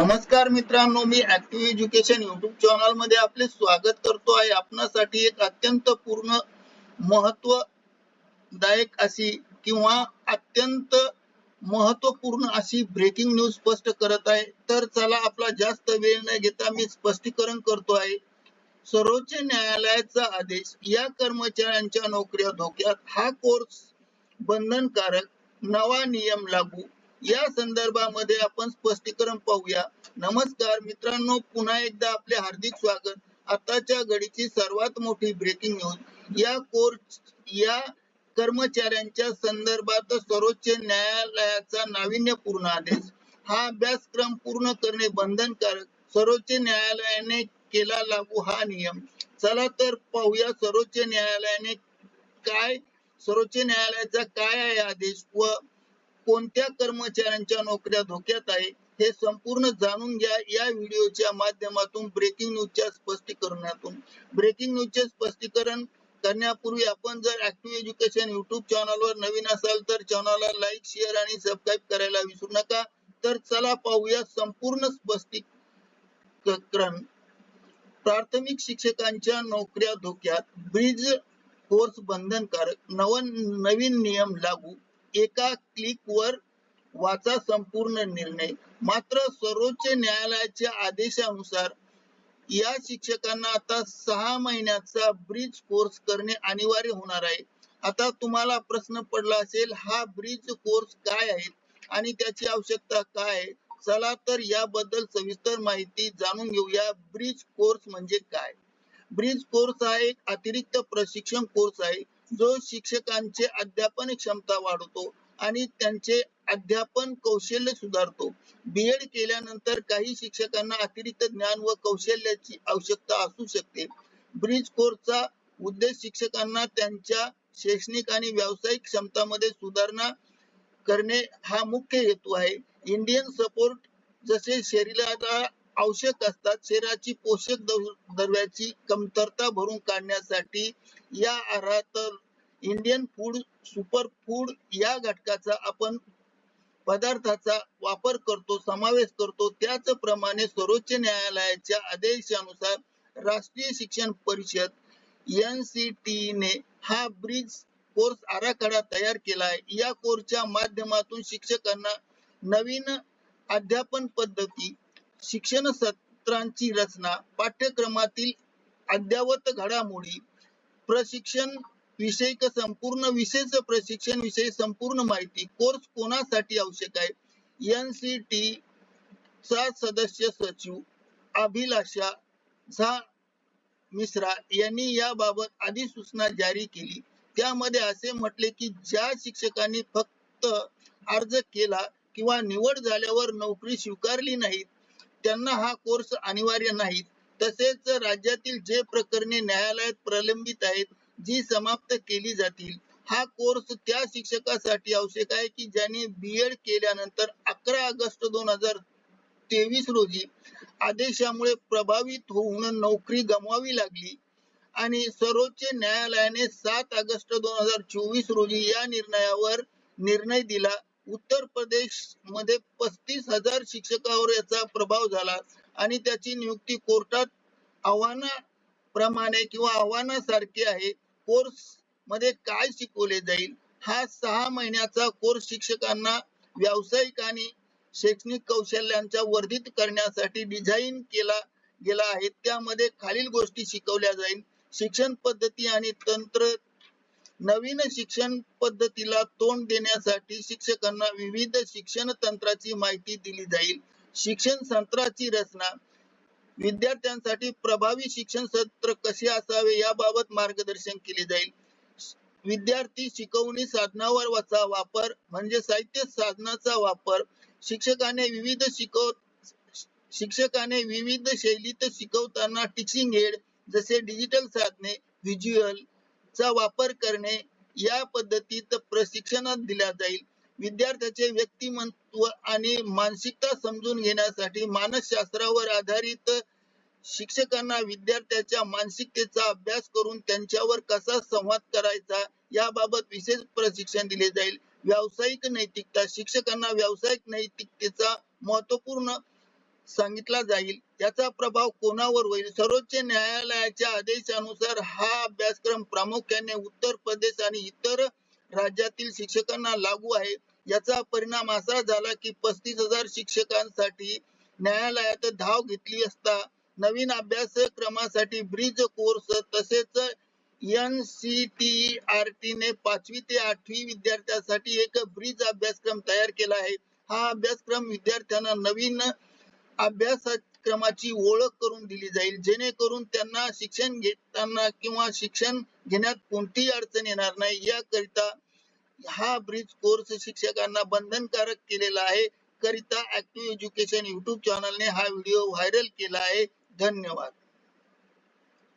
नमस्कार मित्रांनो मी ऍक्टिव्ह एज्युकेशन युट्यूब चॅनलमध्ये आपले स्वागत करतो आहे. आपणासाठी एक अत्यंत पूर्ण महत्वदायक अशी किंवा अत्यंत महत्त्वपूर्ण अशी ब्रेकिंग न्यूज स्पष्ट करत आहे. तर चला आपला जास्त वेळ न घेता मी स्पष्टीकरण करतो आहे. सर्वोच्च न्यायालयाचा आदेश या कर्मचाऱ्यांच्या नोकऱ्या धोक्यात. हा कोर्स बंधनकारक नवा नियम लागू या संदर्भामध्ये आपण स्पष्टीकरण पाहूया. नमस्कार मित्रांनो पुन्हा एकदा आपले हार्दिक स्वागत. आताच्या घडीची सर्वात मोठी ब्रेकिंग न्यूज या कोर्ट या कर्मचाऱ्यांच्या संदर्भात सर्वोच्च न्यायालयाचा नाविन्यपूर्ण आदेश. हा अभ्यासक्रम पूर्ण करणे बंधनकारक. सर्वोच्च न्यायालयाने केला लागू हा नियम. चला तर पाहूया सर्वोच्च न्यायालयाने काय सर्वोच्च न्यायालयाचा काय आहे आदेश व कोणत्या कर्मचाऱ्यांच्या नोकऱ्या धोक्यात आहे हे संपूर्ण जाणून घ्या. या व्हिडिओच्या माध्यमातून ब्रेकिंग न्यूजच्या स्पष्टीकरणातून. ब्रेकिंग न्यूजचे स्पष्टीकरण करण्यापूर्वी आपण जर ऍक्टिव्ह एज्युकेशन युट्यूब चॅनलवर नवीन असाल तर चॅनलला लाईक शेअर आणि सबस्क्राईब करायला विसरू नका. तर चला पाहूया संपूर्ण स्पष्टीकरण. प्राथमिक शिक्षकांच्या नोकऱ्या धोक्यात. ब्रिज कोर्स बंधनकारक. नव नवीन नियम लागू. एका क्लिक वर वाचा संपूर्ण निर्णय. मात्र सर्वोच्च न्यायालयाच्या आदेशानुसार या शिक्षकांना आता सहा महिन्याचा ब्रिज कोर्स करणे अनिवार्य होणार आहे. आता तुम्हाला प्रश्न पडला असेल हा ब्रिज कोर्स काय आहे आणि त्याची आवश्यकता काय आहे? चला तर याबद्दल सविस्तर माहिती जाणून घेऊया. ब्रिज कोर्स म्हणजे काय? ब्रिज कोर्स हा एक अतिरिक्त प्रशिक्षण कोर्स आहे. जो शिक्षकांचे अध्यापन क्षमता वाढवतो आणि त्यांचे अध्यापन कौशल्य सुधारतो. बीएड केल्यानंतर काही शिक्षकांना अतिरिक्त ज्ञान व कौशल्याची आवश्यकता असू शकते. ब्रिज कोर्सचा उद्देश शिक्षकांना त्यांच्या शैक्षणिक आणि व्यावसायिक क्षमतामध्ये सुधारणा करणे हा मुख्य हेतू आहे. इंडियन सपोर्ट जसे शरीराला आवश्यक असतात. शरीराची पोषक द्रव्याची कमतरता भरून काढण्यासाठी या आहारात इंडियन फूड सुपर फूड या घटकाचा आपण पदार्थाचा वापर करतो समावेश करतो. त्याचप्रमाणे सर्वोच्च न्यायालयाच्या आदेशानुसार राष्ट्रीय शिक्षण परिषद एन सी टी ने हा ब्रिज कोर्स आराखडा तयार केला आहे या कोर्सच्या माध्यमातून शिक्षकांना नवीन अध्यापन पद्धती शिक्षण सत्रांची रचना पाठ्यक्रमातील अद्यावत घडामोडी प्रशिक्षण विषयक संपूर्ण विशेष प्रशिक्षण विषयी संपूर्ण माहिती कोर्स कोणासाठी आवश्यक आहे? एनसीटी चा सदस्य सचिव अभिलाषा झा मिश्रा यांनी याबाबत अधिसूचना जारी केली. त्यामध्ये असे म्हटले की ज्या शिक्षकांनी फक्त अर्ज केला किंवा निवड झाल्यावर नोकरी स्वीकारली नाही त्यांना हा कोर्स अनिवार्य नाही तसेच राज्यातील जे प्रकरणे न्यायालयात प्रलंबित आहेत जी समाप्त केली जातील हा कोर्स त्या शिक्षकासाठी आवश्यक आहे की ज्याने बी एड केल्यानंतर अकरा ऑगस्ट दोन हजार तेवीस रोजी आदेशामुळे प्रभावित होऊन नोकरी गमवावी लागली आणि सर्वोच्च न्यायालयाने सात ऑगस्ट दोन हजार चोवीस रोजी या निर्णयावर निर्णय दिला उत्तर प्रदेशमध्ये पस्तीस हजार शिक्षकावर याचा प्रभाव झाला. आणि त्याची नियुक्ती कोर्टात आव्हानाप्रमाणे किंवा आव्हानासारखी आहे. कोर्समध्ये काय शिकवले जाईल? हा सहा महिन्याचा कोर्स शिक्षकांना व्यावसायिक आणि शैक्षणिक कौशल्यांच्या वर्धित करण्यासाठी डिझाईन केला गेला आहे. त्यामध्ये खालील गोष्टी शिकवल्या जाईल. शिक्षण पद्धती आणि तंत्र नवीन शिक्षण पद्धतीला तोंड देण्यासाठी शिक्षकांना विविध शिक्षण तंत्राची माहिती दिली जाईल. शिक्षण तंत्राची रचना विद्यार्थ्यांसाठी प्रभावी शिक्षण सत्र कसे असावे याबाबत मार्गदर्शन केले जाईल. विद्यार्थी शिकवणी साधनावर वाचा वापर म्हणजे साहित्य साधनाचा वापर. शिक्षकाने विविध शिकव शिक्षकाने विविध शैलीत शिकवताना टीचिंग एड जसे डिजिटल साधने व्हिज्युअल चा वापर करणे या पद्धतीत प्रशिक्षणात दिल्या जाईल. विद्यार्थ्याचे व्यक्तिमत्व आणि मानसिकता समजून घेण्यासाठी मानसशास्त्रावर आधारित शिक्षकांना विद्यार्थ्याच्या मानसिकतेचा अभ्यास करून त्यांच्यावर कसा संवाद करायचा याबाबत विशेष प्रशिक्षण दिले जाईल. व्यावसायिक नैतिकता शिक्षकांना व्यावसायिक नैतिकतेचा महत्त्वपूर्ण सांगितला जाईल. याचा प्रभाव कोणावर होईल? सर्वोच्च न्यायालयाच्या आदेशानुसार हा अभ्यासक्रम प्रामुख्याने उत्तर प्रदेश आणि इतर राज्यातील शिक्षकांना लागू आहे. याचा परिणाम असा झाला की पस्तीस हजार शिक्षकांसाठी न्यायालयात धाव घेतली असता नवीन अभ्यासक्रमासाठी ब्रिज कोर्स तसेच N C T R T ने पाचवी ते आठवी विद्यार्थ्यांसाठी एक ब्रिज अभ्यासक्रम तयार केला आहे. हा अभ्यासक्रम विद्यार्थ्यांना नवीन अभ्यासक्रमाची ओळख करून दिली जाईल. जेणेकरून त्यांना शिक्षण घेताना किंवा शिक्षण घेण्यात कोणतीही अडचण येणार नाही. याकरिता हा ब्रिज कोर्स शिक्षकांना बंधनकारक केलेला आहे. करिता ऍक्टिव्ह एज्युकेशन युट्यूब चॅनलने हा व्हिडिओ व्हायरल केला आहे. धन्यवाद.